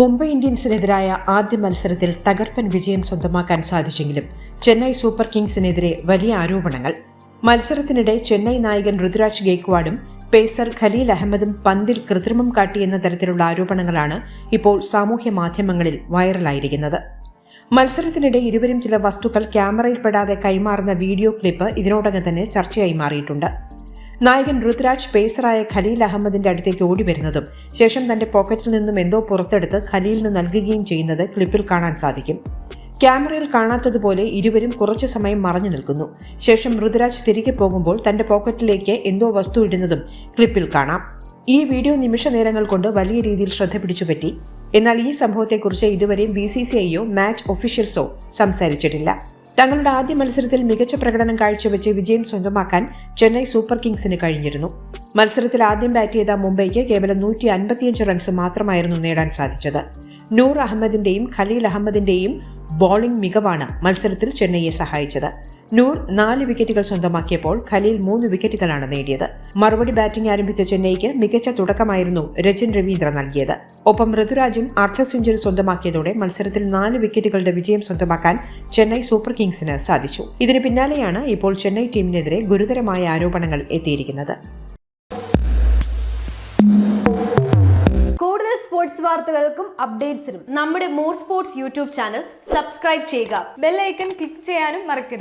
മുംബൈ ഇന്ത്യൻസിനെതിരായ ആദ്യ മത്സരത്തിൽ തകർപ്പൻ വിജയം സ്വന്തമാക്കാൻ സാധിച്ചെങ്കിലും ചെന്നൈ സൂപ്പർ കിങ്സിനെതിരെ വലിയ ആരോപണങ്ങൾ. മത്സരത്തിനിടെ ചെന്നൈ നായകൻ ഋതുരാജ് ഗെയ്ക്വാഡും പേസർ ഖലീൽ അഹമ്മദും പന്തിൽ കൃത്രിമം കാട്ടിയെന്ന തരത്തിലുള്ള ആരോപണങ്ങളാണ് ഇപ്പോൾ സാമൂഹ്യ മാധ്യമങ്ങളിൽ വൈറലായിരിക്കുന്നത്. മത്സരത്തിനിടെ ഇരുവരും ചില വസ്തുക്കൾ ക്യാമറയിൽപ്പെടാതെ കൈമാറുന്ന വീഡിയോ ക്ലിപ്പ് ഇതിനോടകം തന്നെ ചർച്ചയായി മാറിയിട്ടുണ്ട്. നായകൻ ഋതുരാജ് പേസറായ ഖലീൽ അഹമ്മദിന്റെ അടുത്തേക്ക് ഓടി വരുന്നതും ശേഷം തന്റെ പോക്കറ്റിൽ നിന്നും എന്തോ പുറത്തെടുത്ത് ഖലീലിന് നൽകുകയും ചെയ്യുന്നത് ക്ലിപ്പിൽ കാണാൻ സാധിക്കും. ക്യാമറയിൽ കാണാത്തതുപോലെ ഇരുവരും കുറച്ചു സമയം മറഞ്ഞു നിൽക്കുന്നു. ശേഷം ഋതുരാജ് തിരികെ പോകുമ്പോൾ തന്റെ പോക്കറ്റിലേക്ക് എന്തോ വസ്തു ഇടുന്നതും ക്ലിപ്പിൽ കാണാം. ഈ വീഡിയോ നിമിഷ നേരങ്ങൾ കൊണ്ട് വലിയ രീതിയിൽ ശ്രദ്ധ പിടിച്ചുപറ്റി. എന്നാൽ ഈ സംഭവത്തെക്കുറിച്ച് ഇതുവരെയും ബി സി സി ഐയോ മാച്ച് ഒഫീഷ്യൽസോ സംസാരിച്ചിട്ടില്ല. തങ്ങളുടെ ആദ്യ മത്സരത്തിൽ മികച്ച പ്രകടനം കാഴ്ചവെച്ച് വിജയം സ്വന്തമാക്കാൻ ചെന്നൈ സൂപ്പർ കിങ്സിന് കഴിഞ്ഞിരുന്നു. മത്സരത്തിൽ ആദ്യം ബാറ്റ് ചെയ്ത മുംബൈക്ക് കേവലം നൂറ്റി അൻപത്തിയഞ്ച് റൺസ് മാത്രമായിരുന്നു നേടാൻ സാധിച്ചത്. നൂർ അഹമ്മദിന്റെയും ഖലീൽ അഹമ്മദിന്റെയും ബോളിംഗ് മികവാണ് മത്സരത്തിൽ ചെന്നൈയെ സഹായിച്ചത്. നൂർ നാല് വിക്കറ്റുകൾ സ്വന്തമാക്കിയപ്പോൾ ഖലീൽ മൂന്ന് വിക്കറ്റുകളാണ് നേടിയത്. മറുപടി ബാറ്റിംഗ് ആരംഭിച്ച ചെന്നൈക്ക് മികച്ച തുടക്കമായിരുന്നു രജൻ രവീന്ദ്ര നൽകിയത്. ഒപ്പം ഋതുരാജും അർദ്ധ സെഞ്ചുറി സ്വന്തമാക്കിയതോടെ മത്സരത്തിൽ നാല് വിക്കറ്റുകളുടെ വിജയം സ്വന്തമാക്കാൻ ചെന്നൈ സൂപ്പർ കിങ്സിന് സാധിച്ചു. ഇതിന് പിന്നാലെയാണ് ഇപ്പോൾ ചെന്നൈ ടീമിനെതിരെ ഗുരുതരമായ ആരോപണങ്ങൾ എത്തിയിരിക്കുന്നത്. കൂടുതൽ സ്പോർട്സ് വാർത്തകൾക്കും അപ്ഡേറ്റ്സിനും നമ്മുടെ more sports YouTube channel subscribe ചെയ്യുക. ബെല്ലൈക്കൺ ക്ലിക്ക് ചെയ്യാനും മറക്കരുത്.